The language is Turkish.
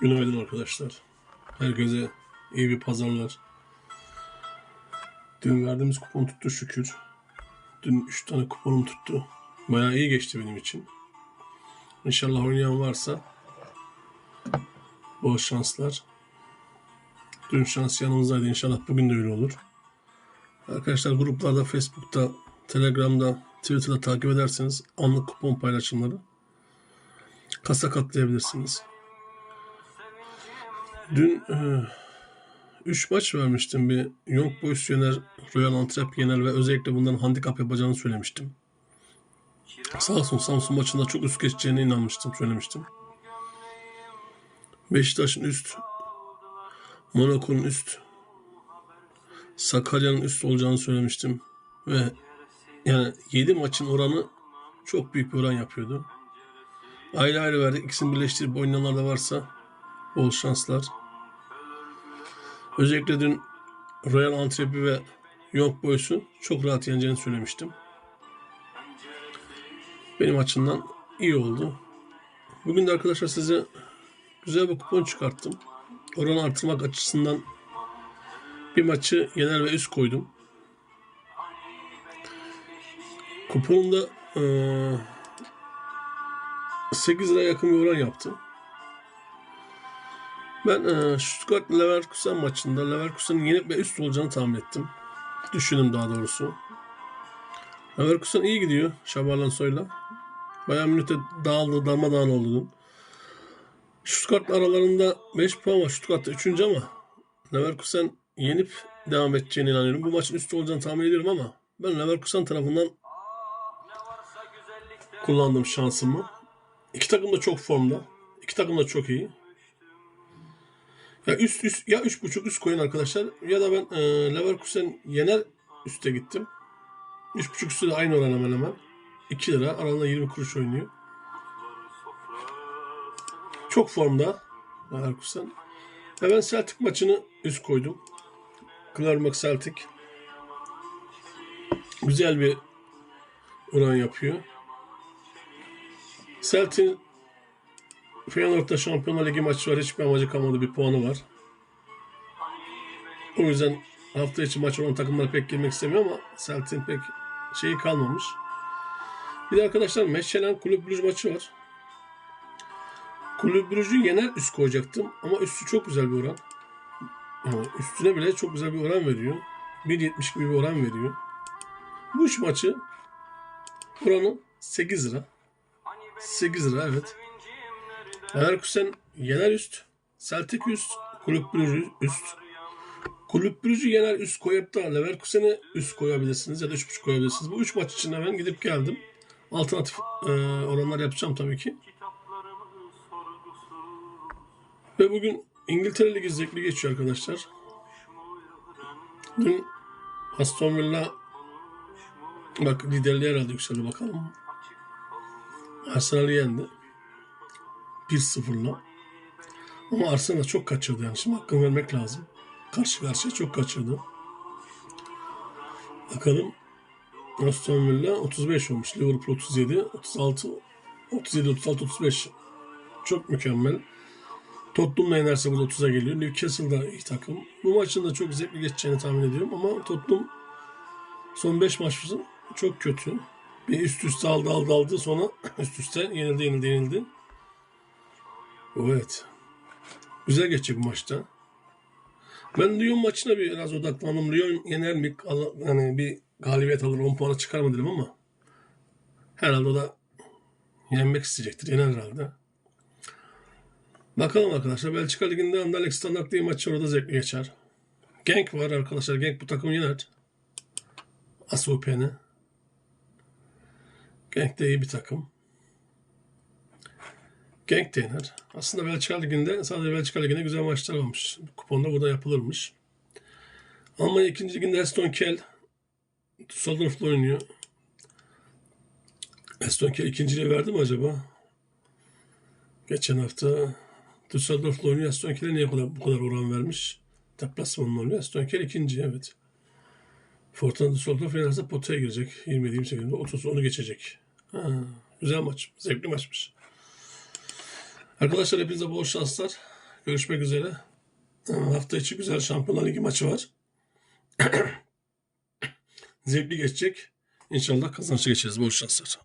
Günaydın arkadaşlar. Herkese iyi bir pazarlar. Dün verdiğimiz kupon tuttu şükür. Dün 3 tane kuponum tuttu. Bayağı iyi geçti benim için. İnşallah oynayan varsa bol şanslar. Dün şans yanımızdaydı. İnşallah bugün de öyle olur. Arkadaşlar gruplarda, Facebook'ta, Telegram'da, Twitter'da takip ederseniz anlık kupon paylaşımları kasa katlayabilirsiniz. Dün 3 maç vermiştim. Bir Young Boys yener, Royal Antwerp yener ve özellikle bundan handikap yapacağını söylemiştim. Sağ olsun Samsun maçında çok üst geçeceğine inanmıştım, söylemiştim. Beşiktaş'ın üst, Monaco'nun üst, Sakarya'nın üst olacağını söylemiştim. Ve yani 7 maçın oranı çok büyük bir oran yapıyordu. Ayrı ayrı verdik. İkisini birleştirip oynayanlar da varsa bol şanslar. Özellikle dün Royal Antwerp'i ve Young Boys'u çok rahat yeneceğini söylemiştim. Benim açımdan iyi oldu. Bugün de arkadaşlar size güzel bir kupon çıkarttım. Oranı artırmak açısından bir maçı yener ve üst koydum. Kuponumda eee 8 lira yakın bir oran yaptı. Ben e, Stuttgart Leverkusen maçında Leverkusen'in yenip ve üst olacağını tahmin ettim. Düşündüm daha doğrusu. Leverkusen iyi gidiyor Xabi Alonso'yla. Bayağı Münih'te dağıldı, darmadağın oldu dün. Stuttgart aralarında 5 puan var. Stuttgart'ta 3. ama Leverkusen yenip devam edeceğine inanıyorum. Bu maçın üstü olacağını tahmin ediyorum ama ben Leverkusen tarafından kullandım şansımı. İki takım da çok formda. İki takım da çok iyi. Ya üst üst ya üç buçuk üst koyun arkadaşlar ya da ben e, Leverkusen yener üste gittim. Üç buçuk üstü de aynı oran hemen hemen. 2 lira aralarında 20 kuruş oynuyor. Çok formda Leverkusen. Ve ben Celtic maçını üst koydum. Glarmak Celtic. Güzel bir oran yapıyor. Celtic'in Feyenoord'da Şampiyonlar Ligi maçı var. Hiçbir amacı kalmadı. Bir puanı var. O yüzden hafta içi maç olan takımlar pek girmek istemiyor ama Celtic'in pek şeyi kalmamış. Bir de arkadaşlar Meşelen Kulüp Brüj maçı var. Kulüp Brüj'ü yener üst koyacaktım ama üstü çok güzel bir oran. Yani üstüne bile çok güzel bir oran veriyor. 1.70 gibi bir oran veriyor. Bu üç maçı oranı 8 lira. 8 lira evet. Leverkusen yener üst. Celtic üst. Kulüp Brugge üst. Kulüp Brugge'ü yener üst koyup da Leverkusen'i üst koyabilirsiniz ya da 3.5 koyabilirsiniz. Bu 3 maç için ben gidip geldim. Alternatif e, oranlar yapacağım tabii ki. Ve bugün İngiltere Ligi zevkli geçiyor arkadaşlar. Dün Aston Villa bak liderliğe herhalde yükseldi bakalım. Arsenal'i yendi. 1-0'la. Ama Arsenal çok kaçırdı yani. Şimdi hakkını vermek lazım. Karşı karşıya çok kaçırdı. Bakalım. Aston Villa 35 olmuş. Liverpool 37, 36, 37, 36, 35. Çok mükemmel. Tottenham'la yenerse burada 30'a geliyor. Newcastle da iyi takım. Bu maçın da çok zevkli geçeceğini tahmin ediyorum. Ama Tottenham son 5 maçın çok kötü. Bir üst üste aldı aldı aldı sonra üst üste yenildi yenildi yenildi. Evet. Güzel geçecek maçta. Ben Lyon maçına biraz odaklandım. Lyon yener mi? Yani bir galibiyet alır 10 puana çıkar mı dedim ama herhalde o da yenmek isteyecektir. Yener herhalde. Bakalım arkadaşlar. Belçika Ligi'nde Anderlecht Standard diye maçı orada zevkli geçer. Genk var arkadaşlar. Genk bu takımı yener. Asupen'i. Genk de iyi bir takım. Genk de yener. Aslında Belçika Ligi'nde sadece Belçika Ligi'nde güzel maçlar olmuş. Kuponda burada yapılırmış. Almanya 2. Ligi'nde Aston Kell Düsseldorf'la oynuyor. Aston Kell ikinciliği verdi mi acaba? Geçen hafta Düsseldorf'la oynuyor. Aston Kell'e niye bu kadar, oran vermiş? Deplasmanla oynuyor. Aston Kell ikinci evet. Fortuna Düsseldorf yenerse potaya girecek. 27-28'de 30 onu geçecek. Ha, güzel maç. Zevkli maçmış. Arkadaşlar hepinize bol şanslar. Görüşmek üzere. Hafta içi güzel Şampiyonlar Ligi maçı var. Zevkli geçecek. İnşallah kazançlı geçeceğiz. Bol şanslar.